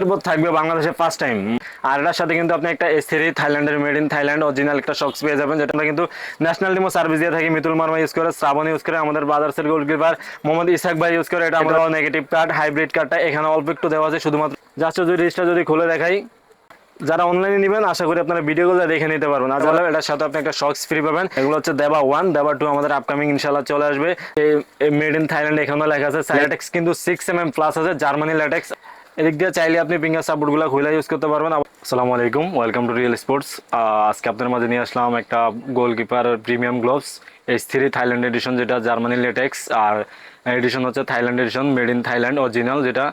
এরপর থাকবে বাংলাদেশে ফার্স্ট টাইম আর এটার সাথে কিন্তু আপনি একটা এস থ্রি থাইল্যান্ডের মেড ইন থাইল্যান্ড অরিজিনাল একটা শক্স পেয়ে যাবেন যেটা আমরা কিন্তু ন্যাশনাল টিমও সার্ভিস দিয়ে থাকি। মিতুল মার্মা ইউজ করে শ্রাবণ ইউজ করে আমাদের ব্রাদার্সের গোলকিপার মোহাম্মদ ইসাক ভাই ইউজ করে এটা আমরা নেগেটিভ কার্ড হাইব্রিড কার্ডটা এখানে অল্প একটু দেওয়া আছে শুধুমাত্র জাস্ট যদি যদি খুলে দেখাই যারা অনলাইনে নেবেন আশা করি আপনারা ভিডিওগুলো দেখে নিতে পারবেন। আর যারা এটার সাথে আপনি একটা শক্স ফ্রি পাবেন এগুলো হচ্ছে দেবা ওয়ান দেবা টু আমাদের আপকামিং ইনশাল্লাহ চলে আসবে। মেড ইন থাইল্যান্ড এখানেও লেখা আছে ল্যাটেক্স কিন্তু সিক্স এম এম প্লাস আছে জার্মানি ল্যাটেক্স এদিক দিয়ে চাইলে আপনি ফিঙ্গার সাপোর্টগুলো খুলে ইউজ করতে পারবেন। আসসালামু আলাইকুম ওয়েলকাম টু রিয়েল স্পোর্টস আজকে আপনাদের মাঝে নিয়ে আসলাম একটা goalkeeper premium gloves H three Thailand edition যেটা জার্মানি লেটেক্স আর এডিশন হচ্ছে Thailand edition made in Thailand original যেটা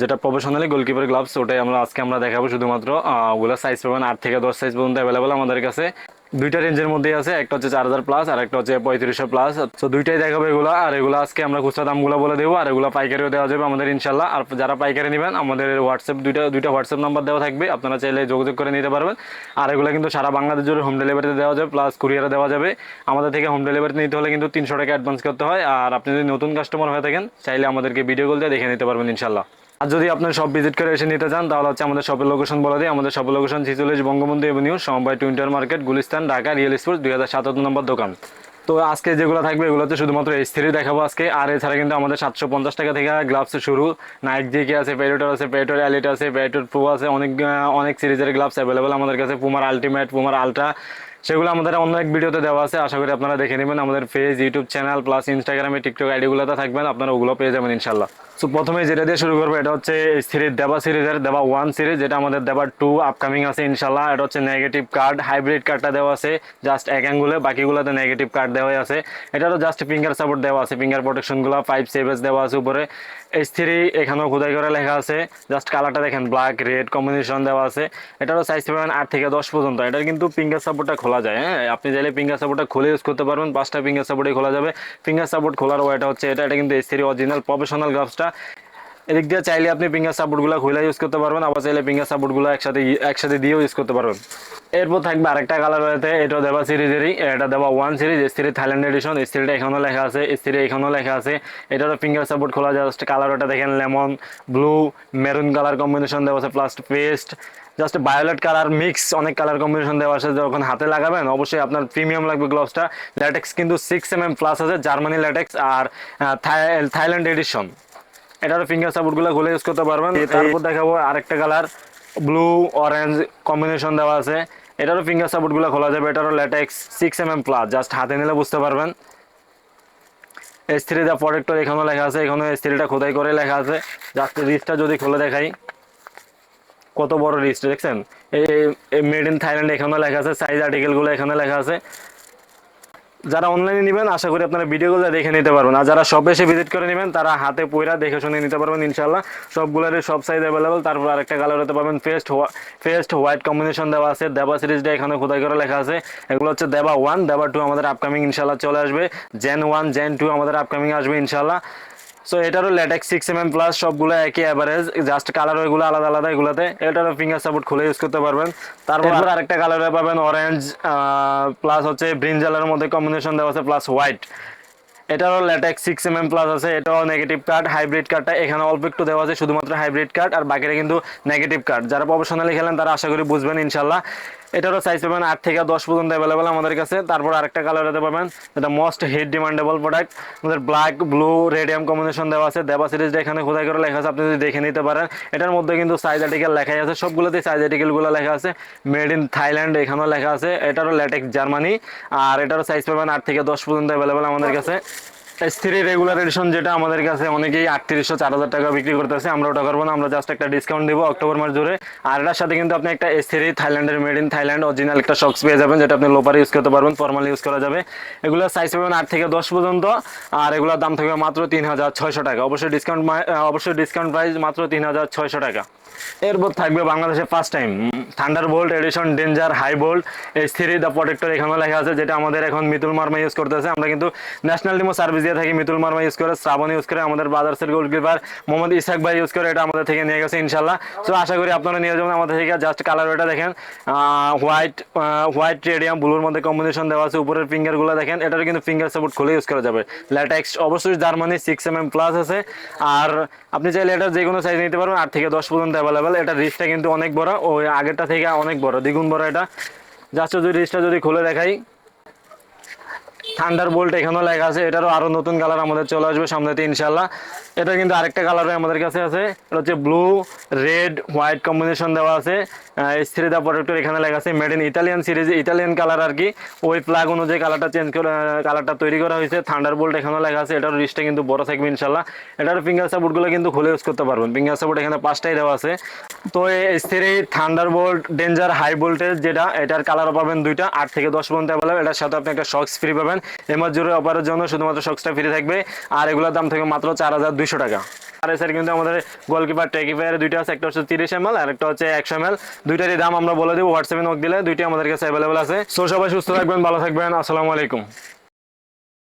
যেটা প্রফেশনালি গোলকিপার গ্লাভস ওটাই আমরা আজকে আমরা দেখাবো শুধুমাত্র। ওগুলো সাইজ পাবেন আট থেকে দশ সাইজ পর্যন্ত অ্যাভেলেবল আমাদের কাছে। দুইটা রেঞ্জের মধ্যেই আছে, একটা হচ্ছে চার হাজার প্লাস আর একটা হচ্ছে পঁয়ত্রিশশো প্লাস তো দুইটাই দেখাবো এগুলো, আর এগুলো আজকে আমরা খুচরা দামগুলো বলে দেবো, আর এগুলো পাইকারিও দেওয়া যাবে আমাদের ইনশাল্লাহ। আর যারা পাইকারি নেবেন, আমাদের হোয়াটসঅ্যাপ দুইটা দুইটা হোয়াটসঅ্যাপ নাম্বার দেওয়া থাকবে, আপনারা চাইলে যোগাযোগ করে নিতে পারবেন। আর এগুলো কিন্তু সারা বাংলাদেশ জুড়ে হোম ডেলিভারিতে দেওয়া যাবে প্লাস কুরিয়ারে দেওয়া যাবে। আমাদের থেকে হোম ডেলিভারিতে নিতে হলে কিন্তু তিনশো টাকা অ্যাডভান্স করতে হয়, আর আপনি যদি নতুন কাস্টমার হয়ে থাকেন, চাইলে আমাদেরকে ভিডিও কল দিয়ে দেখে নিতে পারবেন ইনশাল্লাহ। আর যদি আপনার সব ভিজিট করে এসে নিতে চান, তাহলে হচ্ছে আমাদের শপের লোকেশন বলে দিই। আমাদের শপের লোকেশন ছিচল্লিশ বঙ্গবন্ধু এভিনিউ সমবায় টুইন্টার market Gulistan, Dhaka real sports দুই হাজার সাতাত্তর নম্বর দোকান। তো আজকে যেগুলো থাকবে, এগুলো হচ্ছে শুধুমাত্র এইচ দেখাবো আজকে। আর এছাড়া কিন্তু আমাদের সাতশো পঞ্চাশ টাকা থেকে গ্লাভস শুরু। নাইক জিকে আছে পেরিটোর আছে পেরিটোর অ্যালিট আছে পেরিটোর প্রো আছে, অনেক অনেক সিরিজের গ্লাভস অ্যাভেলেবেল আমাদের কাছে। পুমার আলটিমেট পুমার আলট্রা সেগুলো আমাদের অন্য এক ভিডিওতে দেওয়া আছে। আশা করি আপনারা দেখে নেবেন। আমাদের ফেস ইউটিউব চ্যানেল প্লাস ইনস্টাগ্রামে টিকটক আইডিগুলোতে থাকবেন। আপনারা ওগুলো পেয়ে যাবেন ইনশাল্লাহ সো প্রথমে যেটা দিয়ে শুরু করব, এটা হচ্ছে সিরিজ দেবা সিরিজের দেবা ওয়ান সিরিজ, যেটা আমাদের দেবা টু আপকামিং আছে ইনশাল্লাহ এটা হচ্ছে নেগেটিভ কার্ড হাইব্রিড কার্ডটা দেওয়া আছে জাস্ট এক অ্যাঙ্গুলে বাকিগুলোতে নেগেটিভ কার্ড দেওয়া আছে। এটারও জাস্ট ফিঙ্গার সাপোর্ট দেওয়া আছে ফিঙ্গার প্রোটেকশনগুলো ফাইভ সেভেস দেওয়া আছে উপরে। এইচ এখানেও খোদাই করে লেখা আছে জাস্ট কালারটা দেখেন ব্ল্যাক রেড কম্বিনেশন দেওয়া আছে। এটারও সাইজ পাবেন আট থেকে দশ পর্যন্ত। এটার কিন্তু ফিঙ্গার সাপোর্টটা খোলা যায় হ্যাঁ? আপনি চাইলে ফিঙ্গার সাপোর্টটা খুলে ইউজ করতে পারবেন, পাঁচটা ফিঙ্গার সাপোর্টে খোলা যাবে। ফিঙ্গার সাপোর্ট খোলার ওয়াইটা হচ্ছে এটা এটা কিন্তু এইচ অরিজিনাল প্রফেশনাল গ্লাভসটা এদিক দিয়ে চাইলে আপনি ফিঙ্গার সাপোর্টগুলো খুলে ইউজ করতে পারবেন, আবার চাইলে ফিঙ্গার সাপোর্টগুলো একসাথে একসাথে দিয়েও ইউজ করতে পারবেন। এরপর থাকবে আরেকটা কালার রয়েছে, এটা দেবা সিরিজেরই এটা দেবা ওয়ান সিরিজ স্ত্রী থাইল্যান্ড এডিশন স্ত্রীটা এখানেও লেখা আছে স্ত্রী এখানেও লেখা আছে। এটারও ফিঙ্গার সাপোর্ট খোলা যায় জাস্ট কালার ওটা দেখেন lemon blue maroon colour combination দেওয়া আছে plus paste just violet colour mix অনেক কালার কম্বিনেশন দেওয়া আছে, যখন হাতে লাগাবেন, অবশ্যই আপনার প্রিমিয়াম লাগবে গ্লোভসটা ল্যাটেক্স কিন্তু সিক্স এম এম প্লাস আছে জার্মানি ল্যাটেক্স আর থাই- থাইল্যান্ড এডিশন এটারও ফিঙ্গার সাপোর্টগুলো খুলে ইউজ করতে পারবেন। তারপর দেখাবো আরেকটা কালার ব্লু অরেঞ্জ কম্বিনেশন দেওয়া আছে। এটারও ফিঙ্গার সাপোর্টগুলো খোলা যাবে এটারও latex six M M plus just হাতে নিলে বুঝতে পারবেন। এস থ্রি দা প্রোডাক্টর এখানেও লেখা আছে এখানেও এস থ্রিটা খোদাই করে লেখা আছে। জাস্ট রিস্টটা যদি খুলে দেখাই কত বড় রিস্ট দেখছেন? এই মেড ইন থাইল্যান্ড এখানেও লেখা আছে সাইজ আর্টিকেলগুলো এখানে লেখা আছে। যারা অনলাইনে নেবেন, আশা করি আপনারা ভিডিওগুলো দেখে নিতে পারবেন। আর যারা শপে এসে ভিজিট করে নেবেন, তারা হাতে পয়রা দেখে শুনে নিতে পারবেন ইনশাল্লাহ সবগুলোর সব সাইজ অ্যাভেলেবেল তারপর আরেকটা কালার হতে পারবেন ফেস্ট ফেস্ট হোয়াইট কম্বিনেশন দেওয়া আছে। দেবা সিরিজটা এখানে খোদাই করে লেখা আছে। এগুলো হচ্ছে দেবা ওয়ান দেবা টু আমাদের আপকামিং ইনশাল্লাহ চলে আসবে। জেন ওয়ান জেন টু আমাদের আপকামিং আসবে ইনশাল্লাহ সো এটারও latex six M M plus সবগুলো একই অ্যাভারেজ জাস্ট কালার ওইগুলো আলাদা আলাদা এগুলোতে। এটারও ফিঙ্গার সাপোর্ট খুলে ইউজ করতে পারবেন। তারপর আরেকটা কালারে পাবেন অরেঞ্জ প্লাস হচ্ছে ব্রিঞ্জালের মধ্যে কম্বিনেশন দেওয়া আছে প্লাস হোয়াইট এটারও latex six M M plus আছে এটাও নেগেটিভ কার্ড হাইব্রিড কার্ডটা এখানে অল্প একটু দেওয়া আছে শুধুমাত্র হাইব্রিড কার্ড আর বাকিটা কিন্তু নেগেটিভ কার্ড যারা প্রফেশনালি খেলেন তারা আশা করি বুঝবেন ইনশাল্লাহ। এটারও সাইজ পাবেন আট থেকে দশ পর্যন্ত অ্যাভেলেবেল আমাদের কাছে। তারপর আরেকটা কালার হতে পাবেন যেটা মোস্ট হিট ডিমান্ডেবল প্রোডাক্ট আমাদের ব্ল্যাক ব্লু রেডিয়াম কম্বিনেশন দেওয়া আছে। দেবা সিরিজটা এখানে খোদাই করে লেখা আছে, আপনি যদি দেখে নিতে পারেন। এটার মধ্যে কিন্তু সাইজ আর্টিকেল লেখাই আছে সবগুলোতেই সাইজ আর্টিকেলগুলো লেখা আছে। মেড ইন থাইল্যান্ড এখানেও লেখা আছে। এটারও ল্যাটেক্স জার্মানি আর এটারও সাইজ পাবেন আট থেকে দশ পর্যন্ত অ্যাভেলেবেল আমাদের কাছে। থ্রি রেগুলার এডিশন যেটা আমাদের কাছে অনেকেই আটত্রিশশো চার হাজার টাকা বিক্রি করতেছে, আমরা ওটা করব না, আমরা জাস্ট একটা ডিসকাউন্ট দিব অক্টোবর মাস জুড়ে। আর এটার সাথে কিন্তু আপনি একটা এস থ্রি থাইল্যান্ডের মেড ইন থাইল্যান্ড অরিজিনাল একটা শক্স পেয়ে যাবেন, যেটা আপনি লোপার ইউজ করতে পারবেন ফর্মাল ইউজ করা যাবে। এগুলো সাইজ পাবেন আট থেকে দশ পর্যন্ত, আর এগুলোর দাম থাকবে মাত্র তিন হাজার ছয়শো টাকা। অবশ্যই ডিসকাউন্ট অবশ্যই ডিসকাউন্ট প্রাইস মাত্র তিন হাজার ছয়শো টাকা। এরপর থাকবে বাংলাদেশে first time thunder bolt edition danger high bolt H three the protector এখানেও লেখা আছে, যেটা আমাদের এখন মিতুল মার্মা ইউজ করতেছে। আমরা কিন্তু ন্যাশনাল টিমও সার্ভিস দিয়ে থাকি মিতুল মার্মা ইউজ করে শ্রাবণ ইউজ করে, আমাদের বাজারসের গোলকিপার মোহাম্মদ ইসাক ভাই ইউজ করে, এটা আমাদের থেকে নিয়ে গেছে ইনশাল্লাহ তো আশা করি আপনারা নিয়ে যাবেন আমাদের থেকে। জাস্ট কালার এটা দেখেন হোয়াইট হোয়াইট রেডিয়াম ব্লুর মধ্যে কম্বিনেশন দেওয়া আছে, উপরের ফিঙ্গারগুলো দেখেন, এটার কিন্তু ফিঙ্গার সাপোর্ট খুলে ইউজ করা যাবে। ল্যাটেক্স অবশ্যই Germany six M M plus আছে। আর আপনি চাইলে এটা যে কোনো সাইজ নিতে পারবেন, আট থেকে দশ পর্যন্ত অ্যাভেলেবেল এটা রিস্টটা কিন্তু অনেক বড়, ওই আগেরটা থেকে অনেক বড়, দ্বিগুণ বড় এটা। জাস্ট যদি রিস্টটা যদি খুলে দেখাই থান্ডার বোল্ট এখানেও লেখা আছে, এটারও আরও নতুন কালার আমাদের চলে আসবে সামনেতে ইনশাল্লাহ এটা কিন্তু আরেকটা কালারও আমাদের কাছে আছে, এটা হচ্ছে ব্লু রেড হোয়াইট কম্বিনেশন দেওয়া আছে। স্ত্রী দা প্রোডাক্টের এখানে লেখা আছে made in Italian series Italian colour আর কি। ওই প্লাগ অনুযায়ী কালারটা চেঞ্জ করে কালারটা তৈরি করা হয়েছে। থান্ডার বোল্ট এখানেও লেখা আছে, এটার রিস্টটা কিন্তু বড় থাকবে ইনশাল্লাহ এটার ফিঙ্গার সাপোর্টগুলো কিন্তু খুলে ইউজ করতে পারবেন। ফিঙ্গার সাপোর্ট এখানে পাঁচটাই দেওয়া আছে। তো এই স্ত্রী thunder bolt danger high voltage যেটা, এটার কালারও পাবেন দুইটা, আট থেকে দশ পর্যন্ত অ্যাভেলেবল এটার সাথে আপনি একটা শক্স ফ্রি পাবেন। এমআর জোরে অপারের জন্য শুধুমাত্র সক্সটা ফ্রি থাকবে, আর এগুলোর দাম থাকবে মাত্র চার হাজার দুইশো টাকা। আর এছাড়া কিন্তু আমাদের গোলকিপার টেকিফায়ার দুইটা আছে, একটা হচ্ছে তিরিশ এম এল আর একটা হচ্ছে একশো এম এল দুইটারই দাম আমরা বলে দেবো হোয়াটসঅ্যাপে নক দিলে দুইটি আমাদের কাছে অ্যাভেলেবল আছে। সো সবাই সুস্থ থাকবেন, ভালো থাকবেন, আসসালামু আলাইকুম।